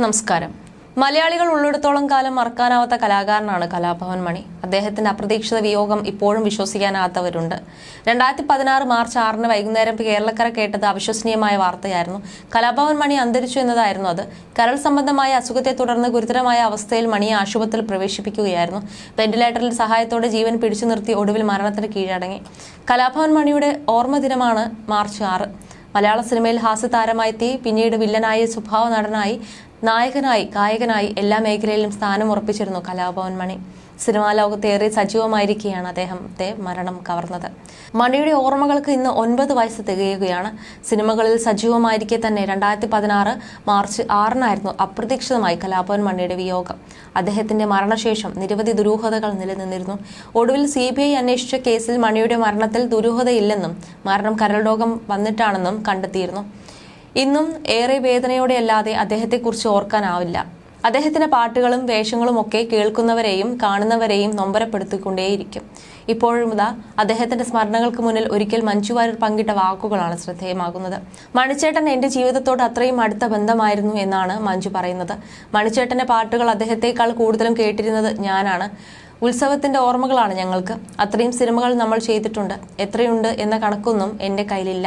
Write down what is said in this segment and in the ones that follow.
നമസ്കാരം. മലയാളികൾ ഉള്ളിടത്തോളം കാലം മറക്കാനാവാത്ത കലാകാരനാണ് കലാഭവൻ മണി. അദ്ദേഹത്തിന്റെ അപ്രതീക്ഷിത വിയോഗം ഇപ്പോഴും വിശ്വസിക്കാനാകാത്തവരുണ്ട്. രണ്ടായിരത്തി പതിനാറ് മാർച്ച് ആറിന് വൈകുന്നേരം കേരളക്കര കേട്ടത് അവിശ്വസനീയമായ വാർത്തയായിരുന്നു. കലാഭവൻ മണി അന്തരിച്ചു എന്നതായിരുന്നു അത്. കരൾ സംബന്ധമായ അസുഖത്തെ തുടർന്ന് ഗുരുതരമായ അവസ്ഥയിൽ മണിയെ ആശുപത്രിയിൽ പ്രവേശിപ്പിക്കുകയായിരുന്നു. വെന്റിലേറ്ററിൽ സഹായത്തോടെ ജീവൻ പിടിച്ചു നിർത്തി ഒടുവിൽ മരണത്തിന് കീഴടങ്ങി. കലാഭവൻ മണിയുടെ ഓർമ്മ ദിനമാണ് മാർച്ച് ആറ്. മലയാള സിനിമയിൽ ഹാസ്യതാരമായി എത്തി പിന്നീട് വില്ലനായി സ്വഭാവ നടനായി നായകനായി ഗായകനായി എല്ലാ മേഖലയിലും സ്ഥാനം ഉറപ്പിച്ചിരുന്നു കലാഭവൻ മണി. സിനിമാ ലോകത്ത് ഏറെ സജീവമായിരിക്കുകയാണ് അദ്ദേഹത്തെ മരണം കവർന്നത്. മണിയുടെ ഓർമ്മകൾക്ക് ഇന്ന് ഒൻപത് വയസ്സ് തികയുകയാണ്. സിനിമകളിൽ സജീവമായിരിക്കെ തന്നെ രണ്ടായിരത്തി പതിനാറ് മാർച്ച് ആറിനായിരുന്നു അപ്രതീക്ഷിതമായി കലാഭവൻ മണിയുടെ വിയോഗം. അദ്ദേഹത്തിന്റെ മരണശേഷം നിരവധി ദുരൂഹതകൾ നിലനിന്നിരുന്നു. ഒടുവിൽ സി ബി ഐ അന്വേഷിച്ച കേസിൽ മണിയുടെ മരണത്തിൽ ദുരൂഹതയില്ലെന്നും മരണം കരൾ രോഗം വന്നിട്ടാണെന്നും കണ്ടെത്തിയിരുന്നു. ഇന്നും ഏറെ വേദനയോടെയല്ലാതെ അദ്ദേഹത്തെക്കുറിച്ച് ഓർക്കാനാവില്ല. അദ്ദേഹത്തിന്റെ പാട്ടുകളും വേഷങ്ങളും ഒക്കെ കേൾക്കുന്നവരെയും കാണുന്നവരെയും നൊമ്പരപ്പെടുത്തിക്കൊണ്ടേയിരിക്കും. ഇപ്പോഴും ഇതാ അദ്ദേഹത്തിന്റെ സ്മരണകൾക്ക് മുന്നിൽ ഒരിക്കൽ മഞ്ജു വാര്യർ പങ്കിട്ട വാക്കുകളാണ് ശ്രദ്ധേയമാകുന്നത്. മണിച്ചേട്ടൻ എന്റെ ജീവിതത്തോട് അത്രയും അടുത്ത ബന്ധമായിരുന്നു എന്നാണ് മഞ്ജു പറയുന്നത്. മണിച്ചേട്ടന്റെ പാട്ടുകൾ അദ്ദേഹത്തെക്കാൾ കൂടുതലും കേട്ടിരുന്നത് ഞാനാണ്. ഉത്സവത്തിന്റെ ഓർമ്മകളാണ് ഞങ്ങൾക്ക്. അത്രയും സിനിമകൾ നമ്മൾ ചെയ്തിട്ടുണ്ട്. എത്രയുണ്ട് എന്ന കണക്കൊന്നും എന്റെ കയ്യിലില്ല.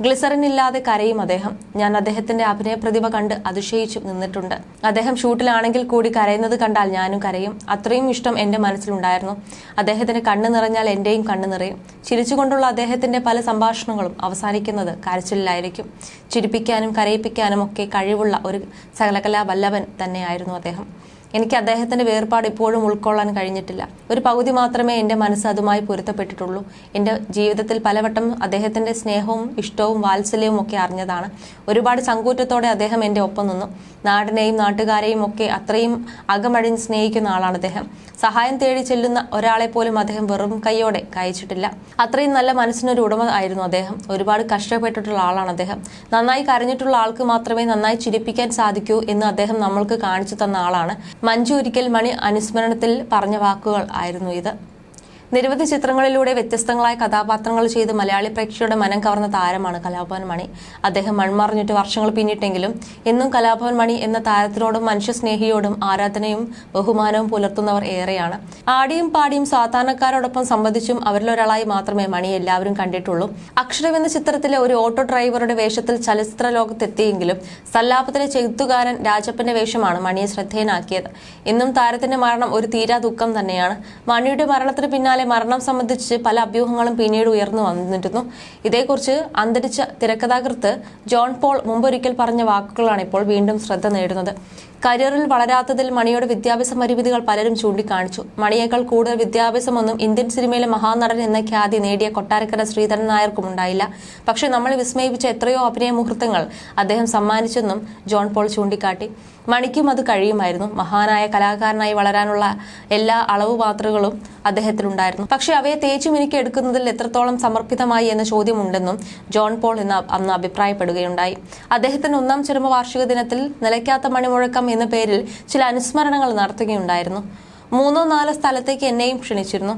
ഗ്ലിസറിൻ ഇല്ലാതെ കരയും അദ്ദേഹം. ഞാൻ അദ്ദേഹത്തിന്റെ അഭിനയ പ്രതിഭ കണ്ട് അതിശയിച്ചു നിന്നിട്ടുണ്ട്. അദ്ദേഹം ഷൂട്ടിലാണെങ്കിൽ കൂടി കരയുന്നത് കണ്ടാൽ ഞാനും കരയും. അത്രയും ഇഷ്ടം എന്റെ മനസ്സിലുണ്ടായിരുന്നു. അദ്ദേഹത്തിന്റെ കണ്ണ് നിറഞ്ഞാൽ എന്റെയും കണ്ണ് നിറയും. ചിരിച്ചുകൊണ്ടുള്ള അദ്ദേഹത്തിന്റെ പല സംഭാഷണങ്ങളും അവസാനിക്കുന്നത് കരച്ചിലായിരിക്കും ചിരിപ്പിക്കാനും കരയിപ്പിക്കാനും ഒക്കെ കഴിവുള്ള ഒരു സകലകലാ വല്ലവൻ തന്നെയായിരുന്നു അദ്ദേഹം. എനിക്ക് അദ്ദേഹത്തിന്റെ വേർപാട് ഇപ്പോഴും ഉൾക്കൊള്ളാൻ കഴിഞ്ഞിട്ടില്ല. ഒരു പകുതി മാത്രമേ എന്റെ മനസ്സ് അതുമായി പൊരുത്തപ്പെട്ടിട്ടുള്ളൂ. എന്റെ ജീവിതത്തിൽ പലവട്ടം അദ്ദേഹത്തിന്റെ സ്നേഹവും ഇഷ്ടവും വാത്സല്യവും ഒക്കെ അറിഞ്ഞതാണ്. ഒരുപാട് സങ്കൂറ്റത്തോടെ അദ്ദേഹം എന്റെ ഒപ്പം നിന്നു. നാടിനെയും നാട്ടുകാരെയും ഒക്കെ അത്രയും അകമഴിഞ്ഞ് സ്നേഹിക്കുന്ന ആളാണ് അദ്ദേഹം. സഹായം തേടി ചെല്ലുന്ന ഒരാളെ പോലും അദ്ദേഹം വെറും കൈയോടെ കയച്ചിട്ടില്ല. അത്രയും നല്ല മനസ്സിനൊരു ഉടമ ആയിരുന്നു അദ്ദേഹം. ഒരുപാട് കഷ്ടപ്പെട്ടിട്ടുള്ള ആളാണ് അദ്ദേഹം. നന്നായി കരഞ്ഞിട്ടുള്ള ആൾക്ക് മാത്രമേ നന്നായി ചിരിപ്പിക്കാൻ സാധിക്കൂ എന്ന് അദ്ദേഹം നമ്മൾക്ക് കാണിച്ചു തന്ന ആളാണ്. മഞ്ജു ഒരിക്കൽ മണി അനുസ്മരണത്തിൽ പറഞ്ഞ വാക്കുകൾ ആയിരുന്നു ഇത്. നിരവധി ചിത്രങ്ങളിലൂടെ വ്യത്യസ്തങ്ങളായ കഥാപാത്രങ്ങൾ ചെയ്ത് മലയാളി പ്രേക്ഷകരുടെ മനം കവർന്ന താരമാണ് കലാഭവൻ മണി. അദ്ദേഹം മൺമറിഞ്ഞിട്ട് വർഷങ്ങൾ പിന്നിട്ടെങ്കിലും എന്നും കലാഭവൻ മണി എന്ന താരത്തിനോടും മനുഷ്യസ്നേഹിയോടും ആരാധനയും ബഹുമാനവും പുലർത്തുന്നവർ ഏറെയാണ്. ആടിയും പാടിയും സാധാരണക്കാരോടൊപ്പം സംബന്ധിച്ചും അവരിലൊരാളായി മാത്രമേ മണി എല്ലാവരും കണ്ടിട്ടുള്ളൂ. അക്ഷരം എന്ന ചിത്രത്തിലെ ഒരു ഓട്ടോ ഡ്രൈവറുടെ വേഷത്തിൽ ചലച്ചിത്ര ലോകത്തെത്തിയെങ്കിലും സല്ലാപത്തിലെ ചെയ്തുകാരൻ രാജപ്പന്റെ വേഷമാണ് മണിയെ ശ്രദ്ധേയനാക്കിയത്. ഇന്നും താരത്തിന്റെ മരണം ഒരു തീരാ ദുഃഖം തന്നെയാണ്. മണിയുടെ മരണത്തിന് പിന്നാലെ മരണം സംബന്ധിച്ച് പല അഭ്യൂഹങ്ങളും പിന്നീട് ഉയർന്നു വന്നിരുന്നു. ഇതേക്കുറിച്ച് അന്തരിച്ച തിരക്കഥാകൃത്ത് ജോൺ പോൾ മുമ്പൊരിക്കൽ പറഞ്ഞ വാക്കുകളാണ് ഇപ്പോൾ വീണ്ടും ശ്രദ്ധ നേടുന്നത്. കരിയറിൽ വളരാത്തതിൽ മണിയുടെ വിദ്യാഭ്യാസ പരിമിതികൾ പലരും ചൂണ്ടിക്കാണിച്ചു. മണിയേക്കാൾ കൂടുതൽ വിദ്യാഭ്യാസമൊന്നും ഇന്ത്യൻ സിനിമയിലെ മഹാനടൻ എന്ന ഖ്യാതി നേടിയ കൊട്ടാരക്കര ശ്രീധരൻ നായർക്കും ഉണ്ടായില്ല. പക്ഷെ നമ്മൾ വിസ്മയിപ്പിച്ച എത്രയോ അഭിനയ മുഹൂർത്തങ്ങൾ അദ്ദേഹം സമ്മാനിച്ചെന്നും ജോൺ പോൾ ചൂണ്ടിക്കാട്ടി. മണിക്കും അത് കഴിയുമായിരുന്നു. മഹാനായ കലാകാരനായി വളരാനുള്ള എല്ലാ അളവ് മാത്രകളും അദ്ദേഹത്തിലുണ്ടായിരുന്നു. പക്ഷെ അവയെ തേച്ചു മിനുക്കി എടുക്കുന്നതിൽ എത്രത്തോളം സമർപ്പിതമായി എന്ന ചോദ്യമുണ്ടെന്നും ജോൺ പോൾ ഇന്ന് അന്ന് അഭിപ്രായപ്പെടുകയുണ്ടായി. അദ്ദേഹത്തിന്റെ ഒന്നാം ചരമവാർഷിക ദിനത്തിൽ നിലയ്ക്കാത്ത മണിമുഴക്കം എന്ന പേരിൽ ചില അനുസ്മരണങ്ങൾ നടത്തുകയുണ്ടായിരുന്നു. മൂന്നോ നാലോ സ്ഥലത്തേക്ക് എന്നെയും ക്ഷണിച്ചിരുന്നു.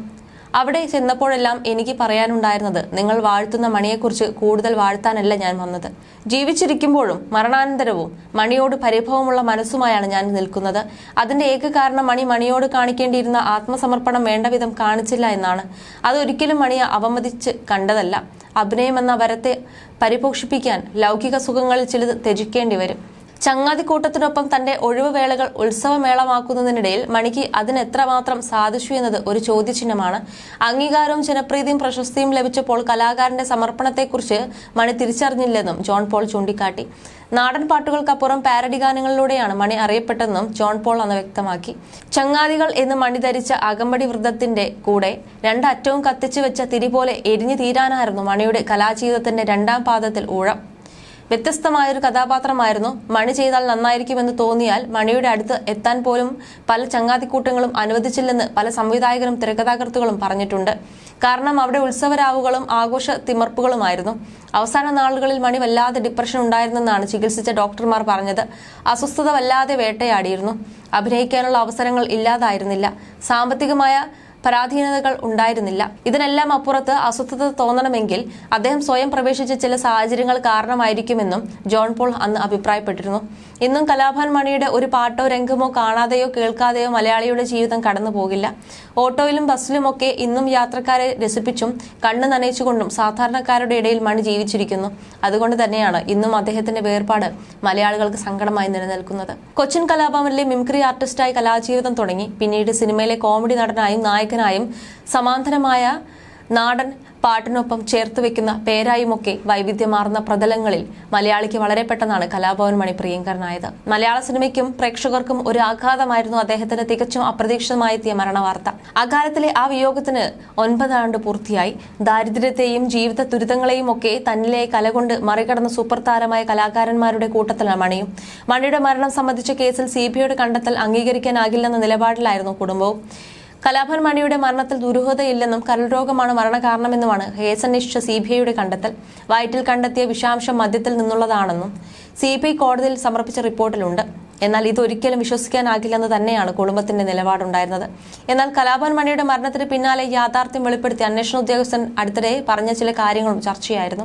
അവിടെ ചെന്നപ്പോഴെല്ലാം എനിക്ക് പറയാനുണ്ടായിരുന്നത് നിങ്ങൾ വാഴ്ത്തുന്ന മണിയെക്കുറിച്ച് കൂടുതൽ വാഴ്ത്താനല്ല ഞാൻ വന്നത്. ജീവിച്ചിരിക്കുമ്പോഴും മരണാനന്തരവും മണിയോട് പരിഭവമുള്ള മനസ്സുമായാണ് ഞാൻ നിൽക്കുന്നത്. അതിന്റെ ഏക കാരണം മണി മണിയോട് കാണിക്കേണ്ടിയിരുന്ന ആത്മസമർപ്പണം വേണ്ട വിധം കാണിച്ചില്ല എന്നാണ്. അതൊരിക്കലും മണിയെ അവമതിച്ച് കണ്ടതല്ല. അഭിനയം എന്ന വരത്തെ പരിപോഷിപ്പിക്കാൻ ലൗകിക സുഖങ്ങളിൽ ചിലത് ത്യജിക്കേണ്ടി വരും. ചങ്ങാതിക്കൂട്ടത്തിനൊപ്പം തന്റെ ഒഴിവുവേളകൾ ഉത്സവമേളമാക്കുന്നതിനിടയിൽ മണിക്ക് അതിന് എത്രമാത്രം സാധിച്ചു എന്നത് ഒരു ചോദ്യചിഹ്നമാണ്. അംഗീകാരവും ജനപ്രീതിയും പ്രശസ്തിയും ലഭിച്ചപ്പോൾ കലാകാരന്റെ സമർപ്പണത്തെക്കുറിച്ച് മണി തിരിച്ചറിഞ്ഞില്ലെന്നും ജോൺ പോൾ ചൂണ്ടിക്കാട്ടി. നാടൻ പാട്ടുകൾക്കപ്പുറം പാരഡി ഗാനങ്ങളിലൂടെയാണ് മണി അറിയപ്പെട്ടതെന്നും ജോൺ പോൾ അന്ന് വ്യക്തമാക്കി. ചങ്ങാതികൾ എന്ന് മണി ധരിച്ച അകമ്പടി വൃദ്ധത്തിന്റെ കൂടെ രണ്ടറ്റവും കത്തിച്ചു വെച്ച തിരി പോലെ എരിഞ്ഞു തീരാനായിരുന്നു മണിയുടെ കലാജീവിതത്തിന്റെ രണ്ടാം പാദത്തിൽ ഊഴം. വ്യത്യസ്തമായൊരു കഥാപാത്രമായിരുന്നു മണി ചെയ്താൽ നന്നായിരിക്കുമെന്ന് തോന്നിയാൽ മണിയുടെ അടുത്ത് എത്താൻ പോലും പല ചങ്ങാതിക്കൂട്ടങ്ങളും അനുവദിച്ചില്ലെന്ന് പല സംവിധായകരും തിരക്കഥാകൃത്തുകളും പറഞ്ഞിട്ടുണ്ട്. കാരണം അവിടെ ഉത്സവരാവുകളും ആഘോഷ തിമർപ്പുകളുമായിരുന്നു. അവസാന നാളുകളിൽ മണി വല്ലാതെ ഡിപ്രഷൻ ഉണ്ടായിരുന്നെന്നാണ് ചികിത്സിച്ച ഡോക്ടർമാർ പറഞ്ഞത്. അസ്വസ്ഥത വല്ലാതെ വേട്ടയാടിയിരുന്നു. അഭിനയിക്കാനുള്ള അവസരങ്ങൾ ഇല്ലാതായിരുന്നില്ല. സാമ്പത്തികമായ പരാധീനതകൾ ഉണ്ടായിരുന്നില്ല. ഇതിനെല്ലാം അപ്പുറത്ത് അസ്വസ്ഥത തോന്നണമെങ്കിൽ അദ്ദേഹം സ്വയം പ്രവേശിച്ച ചില സാഹചര്യങ്ങൾ കാരണമായിരിക്കുമെന്നും ജോൺ പോൾ അന്ന് അഭിപ്രായപ്പെട്ടിരുന്നു. ഇന്നും കലാഭാൻ മണിയുടെ ഒരു പാട്ടോ രംഗമോ കാണാതെയോ കേൾക്കാതെയോ മലയാളിയുടെ ജീവിതം കടന്നു പോകില്ല ഓട്ടോയിലും ബസ്സിലുമൊക്കെ ഇന്നും യാത്രക്കാരെ രസിപ്പിച്ചും കണ്ണു നനയിച്ചുകൊണ്ടും സാധാരണക്കാരുടെ ഇടയിൽ മണി ജീവിച്ചിരിക്കുന്നു. അതുകൊണ്ട് തന്നെയാണ് ഇന്നും അദ്ദേഹത്തിന്റെ വേർപാട് മലയാളികൾക്ക് സങ്കടമായി നിലനിൽക്കുന്നത്. കൊച്ചിൻ കലാഭവനിലെ മിംക്രി ആർട്ടിസ്റ്റായി കലാജീവിതം തുടങ്ങി. പിന്നീട് സിനിമയിലെ കോമഡി നടനായും നായകനായും സമാന്തരമായ നാടൻ പാട്ടിനൊപ്പം ചേർത്ത് വെക്കുന്ന പേരായുമൊക്കെ വൈവിധ്യമാർന്ന പ്രതലങ്ങളിൽ മലയാളിക്ക് വളരെ പെട്ടെന്നാണ് കലാഭവൻ മണി പ്രിയങ്കരനായത് മലയാള സിനിമയ്ക്കും പ്രേക്ഷകർക്കും ഒരു ആഘാതമായിരുന്നു അദ്ദേഹത്തിന് തികച്ചും അപ്രതീക്ഷിതമായെത്തിയ മരണ മരണവാർത്ത. അകാലത്തിലെ ആ വിയോഗത്തിന് ഒൻപതാണ്ട് പൂർത്തിയായി. ദാരിദ്ര്യത്തെയും ജീവിത ദുരിതങ്ങളെയും ഒക്കെ തന്നിലെ കലകൊണ്ട് മറികടന്ന സൂപ്പർ താരമായ കലാകാരന്മാരുടെ കൂട്ടത്തിലാണ് മണിയും. മണിയുടെ മരണം സംബന്ധിച്ച കേസിൽ സി കണ്ടെത്തൽ അംഗീകരിക്കാനാകില്ലെന്ന നിലപാടിലായിരുന്നു കുടുംബവും. കലാഭവൻ മണിയുടെ മരണത്തിൽ ദുരൂഹതയില്ലെന്നും കരൾ രോഗമാണ് മരണകാരണമെന്നുമാണ് കേസന്വേഷിച്ച സി ബി ഐയുടെ കണ്ടെത്തൽ. വയറ്റിൽ കണ്ടെത്തിയ വിഷാംശം മദ്യത്തിൽ നിന്നുള്ളതാണെന്നും സി ബി ഐ കോടതിയിൽ സമർപ്പിച്ച റിപ്പോർട്ടിലുണ്ട്. എന്നാൽ ഇതൊരിക്കലും വിശ്വസിക്കാനാകില്ലെന്ന് തന്നെയാണ് കുടുംബത്തിന്റെ നിലപാടുണ്ടായിരുന്നത്. എന്നാൽ കലാഭൻ മണിയുടെ മരണത്തിന് പിന്നാലെ യാഥാർത്ഥ്യം വെളിപ്പെടുത്തി അന്വേഷണ ഉദ്യോഗസ്ഥൻ അടുത്തിടെ പറഞ്ഞ ചില കാര്യങ്ങളും ചർച്ചയായിരുന്നു.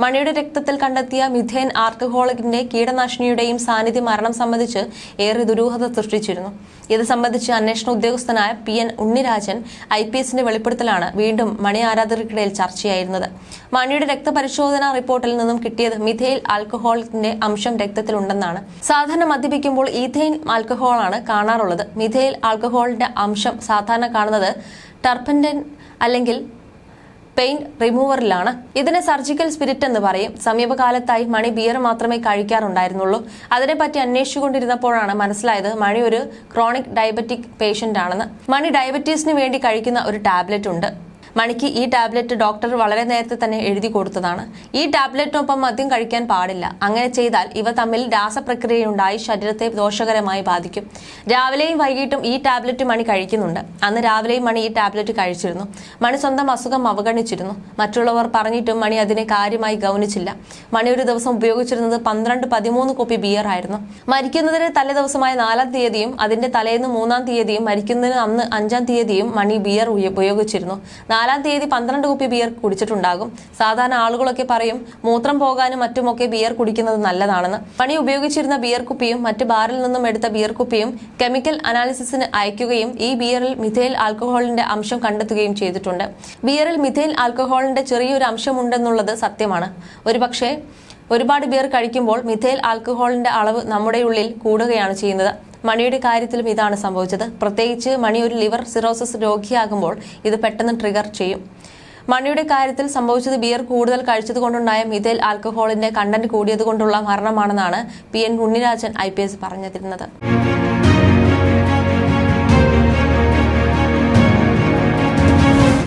മണിയുടെ രക്തത്തിൽ കണ്ടെത്തിയ മിഥേൻ ആർക്കഹോളിക്കിന്റെ കീടനാശിനിയുടെയും സാന്നിധ്യം മരണം സംബന്ധിച്ച് ഏറെ ദുരൂഹത സൃഷ്ടിച്ചിരുന്നു. ഇത് സംബന്ധിച്ച് അന്വേഷണ ഉദ്യോഗസ്ഥനായ P N Unnirajan I P എസിന്റെ വെളിപ്പെടുത്തലാണ് വീണ്ടും മണി ആരാധകർക്കിടയിൽ ചർച്ചയായിരുന്നത്. മണിയുടെ രക്തപരിശോധനാ റിപ്പോർട്ടിൽ നിന്നും കിട്ടിയത് മിഥൈൽ ആൽക്കഹോളിക്കിന്റെ അംശം രക്തത്തിലുണ്ടെന്നാണ്. സാധാരണ മദ്യപിക്കുമ്പോൾ ഈഥെയിൻ ആൽക്കഹോളാണ് കാണാറുള്ളത്. മിഥൈൽ ആൽക്കഹോളിന്റെ അംശം സാധാരണ കാണുന്നത് ടർപ്പൻഡൻ അല്ലെങ്കിൽ പെയിന്റ് റിമൂവറിലാണ്. ഇതിനെ സർജിക്കൽ സ്പിരിറ്റ് എന്ന് പറയും. സമീപകാലത്തായി മണി ബിയർ മാത്രമേ കഴിക്കാറുണ്ടായിരുന്നുള്ളൂ. അതിനെപ്പറ്റി അന്വേഷിച്ചുകൊണ്ടിരുന്നപ്പോഴാണ് മനസ്സിലായത് മണി ഒരു ക്രോണിക് ഡയബറ്റിക് പേഷ്യന്റ് ആണെന്ന്. മണി ഡയബറ്റീസിന് വേണ്ടി കഴിക്കുന്ന ഒരു ടാബ്ലറ്റ് ഉണ്ട്. മണിക്ക് ഈ ടാബ്ലറ്റ് ഡോക്ടർ വളരെ നേരത്തെ തന്നെ എഴുതി കൊടുത്തതാണ്. ഈ ടാബ്ലറ്റിനൊപ്പം മദ്യം കഴിക്കാൻ പാടില്ല. അങ്ങനെ ചെയ്താൽ ഇവ തമ്മിൽ രാസപ്രക്രിയയുണ്ടായി ശരീരത്തെ ദോഷകരമായി ബാധിക്കും. രാവിലെയും വൈകിട്ടും ഈ ടാബ്ലറ്റ് മണി കഴിക്കുന്നുണ്ട്. അന്ന് രാവിലെയും മണി ഈ ടാബ്ലറ്റ് കഴിച്ചിരുന്നു. മണി സ്വന്തം അസുഖം അവഗണിച്ചിരുന്നു. മറ്റുള്ളവർ പറഞ്ഞിട്ടും മണി അതിനെ കാര്യമായി ഗൗനിച്ചില്ല. മണി ഒരു ദിവസം ഉപയോഗിച്ചിരുന്നത് പന്ത്രണ്ട് പതിമൂന്ന് കോപ്പി ബിയർ ആയിരുന്നു. മരിക്കുന്നതിന് തലേ ദിവസമായ നാലാം തീയതിയും അതിന്റെ തലേന്ന് മൂന്നാം തീയതിയും മരിക്കുന്നതിന് അന്ന് അഞ്ചാം തീയതിയും മണി ബിയർ ഉപയോഗിച്ചിരുന്നു. നാലാം തീയതി പന്ത്രണ്ട് കുപ്പി ബിയർ കുടിച്ചിട്ടുണ്ടാകും. സാധാരണ ആളുകളൊക്കെ പറയും മൂത്രം പോകാനും മറ്റുമൊക്കെ ബിയർ കുടിക്കുന്നത് നല്ലതാണെന്ന്. പണി ഉപയോഗിച്ചിരുന്ന ബിയർ കുപ്പിയും മറ്റ് ബാറിൽ നിന്നും എടുത്ത ബിയർ കുപ്പിയും കെമിക്കൽ അനാലിസിസിന് അയക്കുകയും ഈ ബിയറിൽ മിഥൈൽ ആൽക്കഹോളിന്റെ അംശം കണ്ടെത്തുകയും ചെയ്തിട്ടുണ്ട്. ബിയറിൽ മിഥൈൽ ആൽക്കഹോളിന്റെ ചെറിയൊരു അംശമുണ്ടെന്നുള്ളത് സത്യമാണ്. ഒരുപക്ഷേ ഒരുപാട് ബിയർ കഴിക്കുമ്പോൾ മിഥൈൽ ആൽക്കഹോളിന്റെ അളവ് നമ്മുടെ ഉള്ളിൽ കൂടുകയാണ് ചെയ്യുന്നത്. മണിയുടെ കാര്യത്തിലും ഇതാണ് സംഭവിച്ചത്. പ്രത്യേകിച്ച് മണി ഒരു ലിവർ സിറോസിസ് രോഗിയാകുമ്പോൾ ഇത് പെട്ടെന്ന് ട്രിഗർ ചെയ്യും. മണിയുടെ കാര്യത്തിൽ സംഭവിച്ചത് ബിയർ കൂടുതൽ കഴിച്ചതുകൊണ്ടുണ്ടായ മിഥൈൽ ആൽക്കഹോളിന്റെ കണ്ടന്റ് കൂടിയതുകൊണ്ടുള്ള മരണമാണെന്നാണ് P N Unnirajan I P S പറഞ്ഞിരുന്നത്.